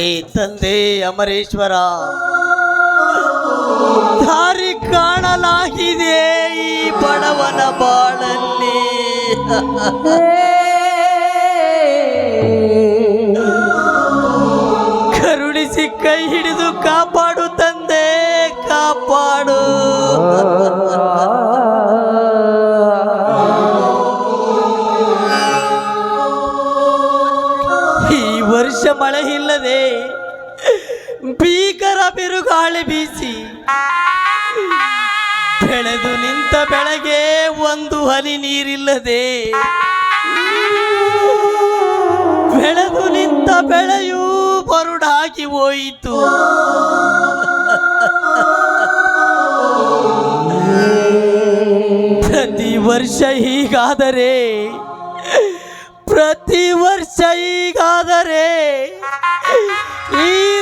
ಹೇ ತಂದೆ ಅಮರೇಶ್ವರ, ದಾರಿ ಕಾಣಲಾಗಿದೆ ಈ ಬಡವನ ಬಾಳಲ್ಲಿ. ಕರುಣಿಸಿ ಕೈ ಹಿಡಿದು ಕಾಪಾಡು ತಂದೆ, ಕಾಪಾಡು. ಈ ವರ್ಷ ಮಳೆ ಭೀಕರ ಬಿರುಗಾಳಿ ಬೀಸಿ ಬೆಳೆದು ನಿಂತ ಬೆಳಗ್ಗೆ ಒಂದು ಹನಿ ನೀರಿಲ್ಲದೆ ಬೆಳೆದು ನಿಂತ ಬೆಳೆಯೂ ಬರುಡಾಗಿ ಹೋಯಿತು. ಪ್ರತಿ ವರ್ಷ ಹೀಗಾದರೆ, ಪ್ರತಿ ವರ್ಷ ಹೀಗಾದರೆ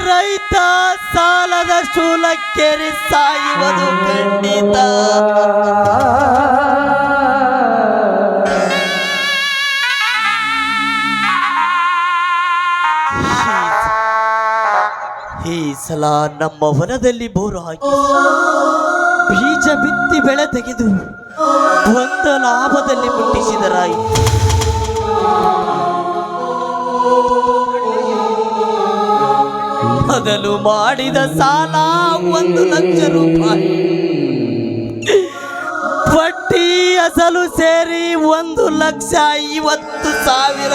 ರೈತ ಸಾಲದ ಶೂಲಕ್ಕೇರಿ ಸಾಯುವುದು ಖಂಡಿತ. ಈ ಸಲ ನಮ್ಮ ಹೊಲದಲ್ಲಿ ಬೋರು ಹಾಕಿ ಬೀಜ ಬಿತ್ತಿ ಬೆಳೆ ತೆಗೆದು ಒಂದು ಲಾಭದಲ್ಲಿ ಮುಟ್ಟಿಸಿದರಾಯಿತು ಮೊದಲು ಮಾಡಿದ ಸಾಲ ಒಂದು ಲಕ್ಷ ರೂಪಾಯಿ. ಬಟ್ಟಿ ಅಸಲು ಸೇರಿ ಒಂದು ಲಕ್ಷ ಐವತ್ತು ಸಾವಿರ.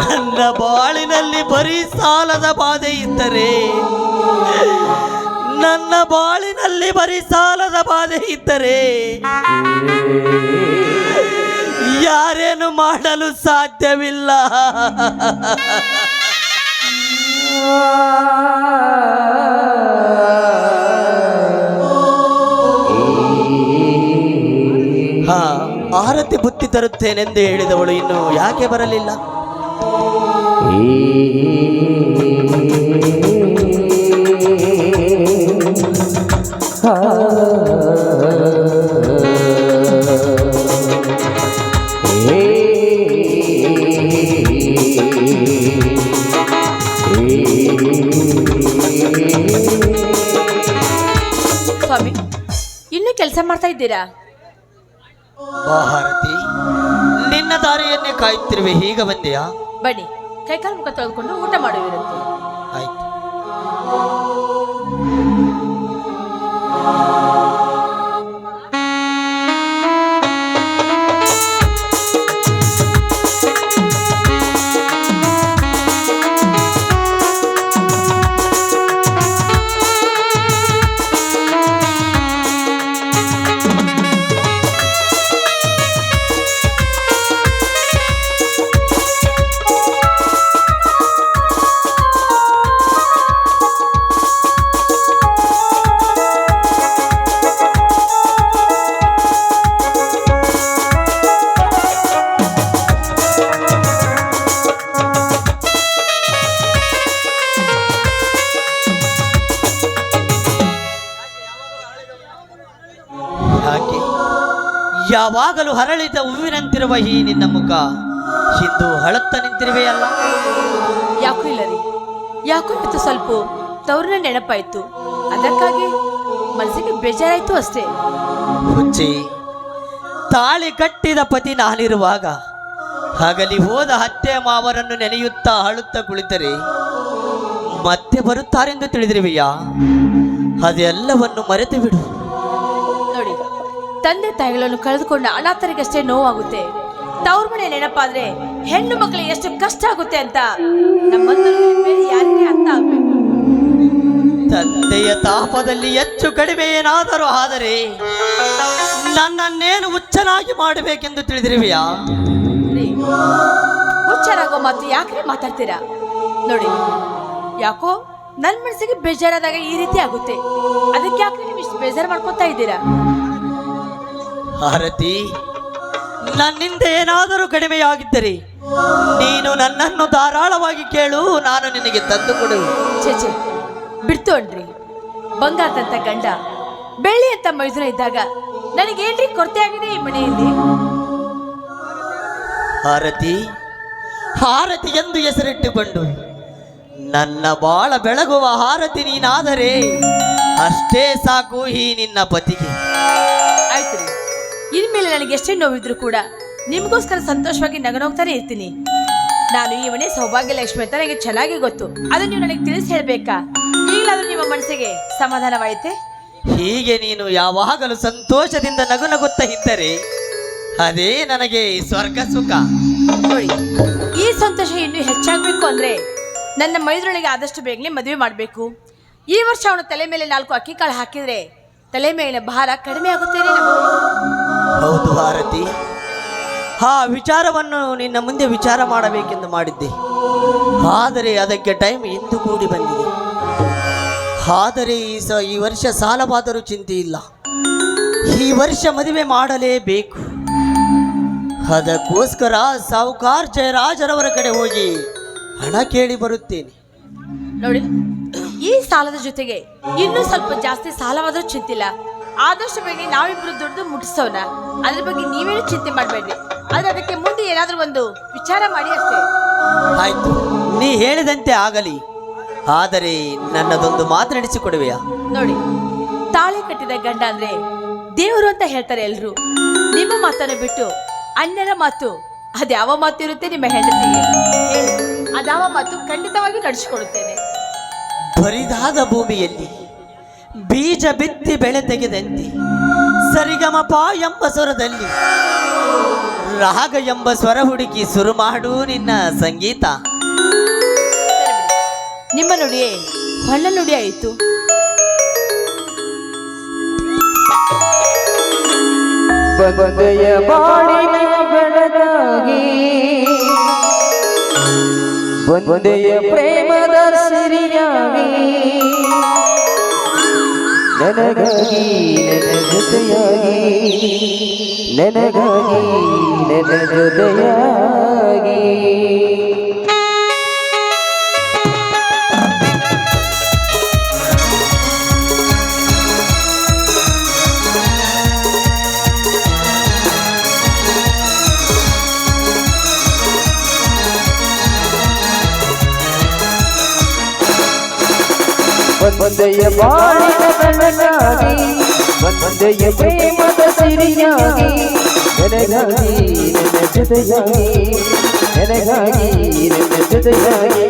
ನನ್ನ ಬಾಳಿನಲ್ಲಿ ಬರೀ ಸಾಲದ ಬಾಧೆ ಇದ್ದರೆ ನನ್ನ ಬಾಳಿನಲ್ಲಿ ಬರೀ ಸಾಲದ ಬಾಧೆ ಇದ್ದರೆ ಯಾರೇನು ಮಾಡಲು ಸಾಧ್ಯವಿಲ್ಲ. ಹಾ, ಆರತಿ ಬುತ್ತಿ ತರುತ್ತೇನೆಂದು ಹೇಳಿದವಳು ಇನ್ನು ಯಾಕೆ ಬರಲಿಲ್ಲ? ಸ್ವಾಮಿ ಇನ್ನೂ ಕೆಲಸ ಮಾಡ್ತಾ ಇದ್ದೀರಾ? ಭಾರತಿ ನಿನ್ನ ದಾರಿಯನ್ನೇ ಕಾಯುತ್ತಿರುವೆ ಹೀಗ ಬಂದೆಯಾ? ಬನ್ನಿ ಕೈಕಾಲು ಮುಖ ತೊಳೆದುಕೊಂಡು ಊಟ ಮಾಡುವಿರಂತೆ. ಆಯ್ತು. ಯಾಕೆ ಯಾವಾಗಲೂ ಹರಳಿದ ಹೂವಿನಂತಿರುವ ಈ ನಿನ್ನ ಮುಖ ಹಿಂದು ಹಳತ್ತ ನಿಂತಿರುವೆಯಲ್ಲ? ಯಾಕೂ ಇಲ್ಲ ರೀ ಯಾಕೋ ಇವತ್ತು ಸ್ವಲ್ಪ ತವ್ರನ್ನ ನೆನಪಾಯ್ತು. ಅದಕ್ಕಾಗಿ ಮನಸ್ಸಿಗೆ ಬೇಜಾರಾಯ್ತು ಅಷ್ಟೇ. ಹುಚ್ಚಿ ತಾಳಿ ಕಟ್ಟಿದ ಪತಿ ನಾನಿರುವಾಗ ಹಗಲಿ ಹೋದ ಹತ್ತೆ ಮಾವರನ್ನು ನೆನೆಯುತ್ತಾ ಅಳುತ್ತಾ ಕುಳಿತರೆ ಮತ್ತೆ ಬರುತ್ತಾರೆಂದು ತಿಳಿದಿರುವೆಯಾ? ಅದೆಲ್ಲವನ್ನು ಮರೆತು ಬಿಡು ತಂದೆ ತಾಯಿಗಳನ್ನು ಕಳೆದುಕೊಂಡ ಅನಾಥರಿಗಷ್ಟೇ ನೋವಾಗುತ್ತೆ. ತವ್ರ ಮನೆ ನೆನಪಾದ್ರೆ ಹೆಣ್ಣು ಮಕ್ಕಳಿಗೆ ಎಷ್ಟು ಕಷ್ಟ ಆಗುತ್ತೆ ಅಂತ ನಮ್ಮಂತವ್ರಿಗೆ ಬೇರೆ ಯಾರಿಗೆ ಅರ್ಥ ಆಗ್ಬೇಕು. ತಂದೆಯ ತಾಪದಲ್ಲಿ ಹೆಚ್ಚು ಕಡಿಮೆ ಏನಾದರೂ ಆದರೆ ನನ್ನನ್ನೇನು ಹುಚ್ಚನಾಗಿ ಮಾಡಬೇಕೆಂದು ತಿಳಿದಿರುವೆಯಾ? ಹುಚ್ಚನಾಗೋ ಹುಚ್ಚರಾಗೋ ಮಾತು ಯಾಕ್ರಿ ಮಾತಾಡ್ತೀರಾ? ನೋಡಿ ಯಾಕೋ ನನ್ನ ಮನಸ್ಸಿಗೆ ಬೇಜಾರಾದಾಗ ಈ ರೀತಿ ಆಗುತ್ತೆ. ಅದಕ್ಕೆ ಯಾಕ್ರಿ ನೀವು ಇಷ್ಟು ಬೇಜಾರು ಮಾಡ್ಕೊತಾ ಇದ್ದೀರಾ? ಭಾರತಿ ನನ್ನಿಂದ ಏನಾದರೂ ಕಡಿಮೆಯಾಗಿದ್ದರೆ ನೀನು ನನ್ನನ್ನು ಧಾರಾಳವಾಗಿ ಕೇಳು ನಾನು ನಿನಗೆ ತಂದು ಕೊಡು. ಛೇ ಬಿಡ್ತೋಣ್ರಿ ಬಂಗಾರದಂತ ಗಂಡ ಬೆಳ್ಳಿ ಅಂತ ಮೈದುನ ಇದ್ದಾಗ ನನಗೇನ್ರಿ ಕೊರತೆ ಆಗಿದೆ ಈ ಮನೆಯಲ್ಲಿ? ಹಾರತಿ ಹಾರತಿ ಎಂದು ಹೆಸರಿಟ್ಟುಕೊಂಡು ನನ್ನ ಬಾಳ ಬೆಳಗುವ ಹಾರತಿ ನೀನಾದರೆ ಅಷ್ಟೇ ಸಾಕು ಈ ನಿನ್ನ ಪತಿಗೆ. ಆಯ್ತು ರೀ ಇನ್ಮೇಲೆ ನನಗೆ ಎಷ್ಟೇ ನೋವಿದ್ರು ಕೂಡ ನಿಮಗೋಸ್ಕರ ಸಂತೋಷವಾಗಿ ನಗನೋಗ್ತಾನೆ ಇರ್ತೀನಿ. ನಾನು ಈ ಮನೆ ಸೌಭಾಗ್ಯ ಲಕ್ಷ್ಮಿ ಅಂತ ನನಗೆ ಚೆನ್ನಾಗಿ ಗೊತ್ತು. ಅದು ನೀವು ನನಗೆ ತಿಳಿಸಿ ಹೇಳ್ಬೇಕಾ? ಈಗಲಾದ್ರೂ ನಿಮ್ಮ ಮನಸ್ಸಿಗೆ ಸಮಾಧಾನವಾಯಿತೆ? ಹೀಗೆ ನೀನು ಯಾವಾಗಲೂ ಸಂತೋಷದಿಂದ ನಗು ನಗುತ್ತಾ ಇದ್ದರೆ ಅದೇ ನನಗೆ ಸ್ವರ್ಗ ಸುಖ. ನೋಡಿ ಈ ಸಂತೋಷ ಇನ್ನೂ ಹೆಚ್ಚಾಗಬೇಕು ಅಂದ್ರೆ ನನ್ನ ಮೈದ್ರೊಳಗೆ ಆದಷ್ಟು ಬೇಗನೆ ಮದುವೆ ಮಾಡಬೇಕು. ಈ ವರ್ಷ ಅವನ ತಲೆ ಮೇಲೆ ನಾಲ್ಕು ಅಕ್ಕಿ ಕಾಳು ಹಾಕಿದ್ರೆ ತಲೆ ಮೇಲಿನ ಭಾರ ಕಡಿಮೆ ಆಗುತ್ತೇನೆ ನಮಗೆ ಹೌದು ಭಾರತಿ. ಆ ವಿಚಾರವನ್ನು ನಿನ್ನ ಮುಂದೆ ವಿಚಾರ ಮಾಡಬೇಕೆಂದು ಮಾಡಿದ್ದೆ. ಆದರೆ ಅದಕ್ಕೆ ಟೈಮ್ ಇಂದು ಕೂಡಿ ಬಂದಿದೆ. ಆದರೆ ಈ ಸ, ಈ ವರ್ಷ ಸಾಲವಾದರೂ ಚಿಂತೆ ಇಲ್ಲ. ಈ ವರ್ಷ ಮದುವೆ ಮಾಡಲೇಬೇಕು. ಅದಕ್ಕೋಸ್ಕರ ಸಾವುಕಾರ್ ಜಯರಾಜರವರ ಕಡೆ ಹೋಗಿ ಹಣ ಕೇಳಿ ಬರುತ್ತೇನೆ. ನೋಡಿ, ಈ ಸಾಲದ ಜೊತೆಗೆ ಇನ್ನೂ ಸ್ವಲ್ಪ ಜಾಸ್ತಿ ಸಾಲವಾದರೂ ಚಿಂತಿಲ್ಲ. ಆದಷ್ಟು ಬೇಗ ನಾವಿಬ್ರು ದುಡ್ದು ಮುಟ್ಟಿಸೋಣ. ಅದ್ರ ಬಗ್ಗೆ ನೀವೇನು ಚಿಂತೆ ಮಾಡಬೇಡ್ರಿ ಆದ್ರೆ ಅದಕ್ಕೆ ಮುಂದೆ ಏನಾದ್ರೂ ಒಂದು ವಿಚಾರ ಮಾಡಿ ಅಷ್ಟೇ. ಆಯ್ತು. ನೀ ಹೇಳಿದಂತೆ ಆಗಲಿ. ಆದರೆ ನನ್ನದೊಂದು ಮಾತು ನಡೆಸಿಕೊಡುವೆಯ ನೋಡಿ ತಾಳೆ ಕಟ್ಟಿದ ಗಂಡ ಅಂದ್ರೆ ದೇವರು ಅಂತ ಹೇಳ್ತಾರೆ ಎಲ್ರು. ನಿಮ್ಮ ಮಾತನ್ನು ಬಿಟ್ಟು ಅನ್ಯರ ಮಾತು ಅದ್ಯಾವ ಮಾತು ಇರುತ್ತೆ ನಿಮ್ಮ ಹೆಂಡತಿ ಹೇಳಿ. ಅದಾವ ಮಾತು ಖಂಡಿತವಾಗಿ ನಡೆಸಿಕೊಡುತ್ತೇನೆ. ಬರಿದಾದ ಭೂಮಿಯಲ್ಲಿ ಬೀಜ ಬಿತ್ತಿ ಬೆಳೆ ತೆಗೆದಂತೆ. ಸರಿಗಮಪ ಎಂಬ ಸ್ವರದಲ್ಲಿ. ರಾಗ ಎಂಬ ಸ್ವರ ಹುಡುಕಿ ಶುರು ಮಾಡು ನಿನ್ನ ಸಂಗೀತ. ನಿಮ್ಮ ನುಡಿಯೇ ಹೊಳ್ಳ ನುಡಿ ಆಯಿತು. ಬಂದೆಯ ಪ್ರೇಮದ ಸಿರಿಯಾಗಿ. ನನಗಾಗಿ ನನ್ನ ಜೊತೆಯಾಗಿ. ನನಗಾಗಿ ನನ್ನ ಜೊತೆಯಾಗಿ. ಒಂದೊಂದೆಯ ಬಾಳಿನ ಬೆಳಗಾಗಿ ಒಂದೊಂದೆಯ ಪ್ರೇಮದ ಸಿರಿಯಾಗಿ ನನಗಾಗಿ ಜೊತೆಯಾಗಿ ನನಗಾಗಿ ಜೊತೆಯಾಗಿ.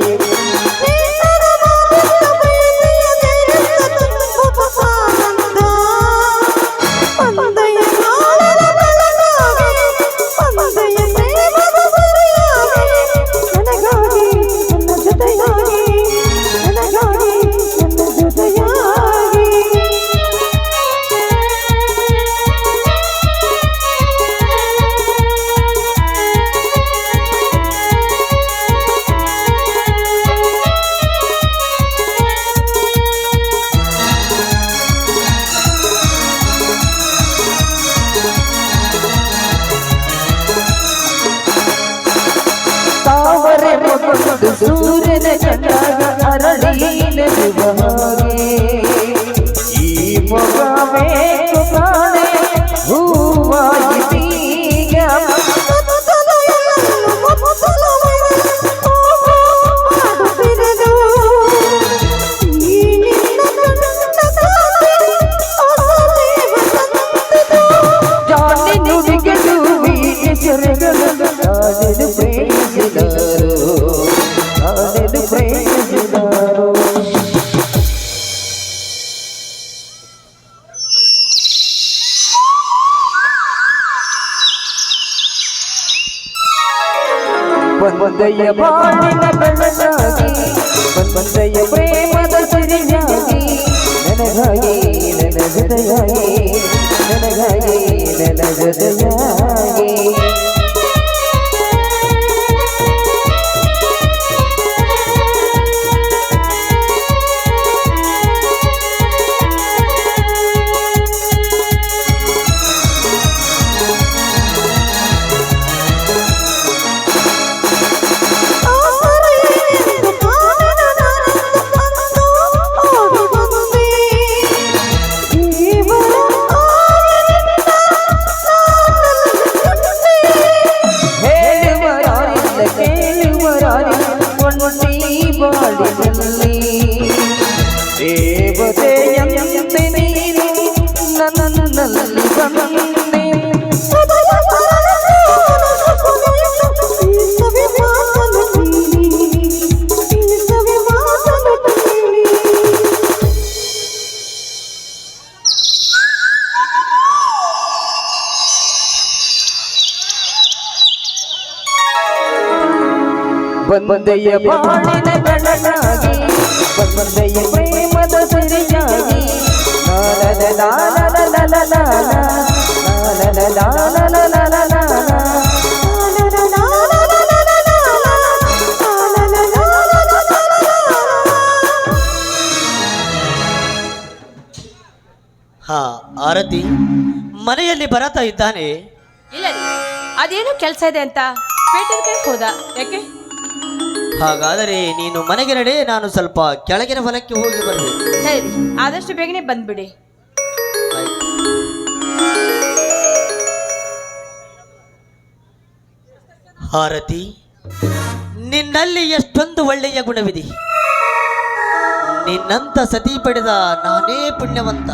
ಈ ಒಂದೊಂದೆಯ ಬಾಳಿನ ಬೆಳಗಾಗಿ ಒಂದೊಂದೆಯ ಪ್ರೇಮದ ಸಿರಿಯಾಗಿ ನನಗಾಗಿ ನನ್ನ ಜೊತೆಯಾಗಿ ನನಗಾಗಿ ನನ್ನ ಜೊತೆಯಾಗಿ ದೇವತೆಯಂತೆ ನೀನು ನನ್ನಲ್ಲಿ ಬಂದೆ ಬಂದೆಯ ಬಾಳಿನ ಬೆಳಗಾಗಿ ಬಂದೆಯ ಹಾ ಆರತಿ. ಮನೆಯಲ್ಲಿ ಬರತಾ ಇದ್ದಾನೆ. ಇಲ್ಲ ರೀ ಅದೇನು ಕೆಲಸ ಇದೆ ಅಂತ ಕಡೆ ಹೋದ. ಯಾಕೆ? ಹಾಗಾದರೆ ನೀನು ಮನೆಗೆ ನಡೆ ನಾನು ಸ್ವಲ್ಪ ಕೆಳಗಿನ ಹೊಲಕ್ಕೆ ಹೋಗಿ ಬರಬೇಕು ಸರಿ ರೀ ಆದಷ್ಟು ಬೇಗನೆ ಬಂದ್ಬಿಡಿ. ಆರತಿ ನಿನ್ನಲ್ಲಿ ಎಷ್ಟೊಂದು ಒಳ್ಳೆಯ ಗುಣವಿದೆ. ನಿನ್ನಂತ ಸತಿ ಪಡೆದ ನಾನೇ ಪುಣ್ಯವಂತ.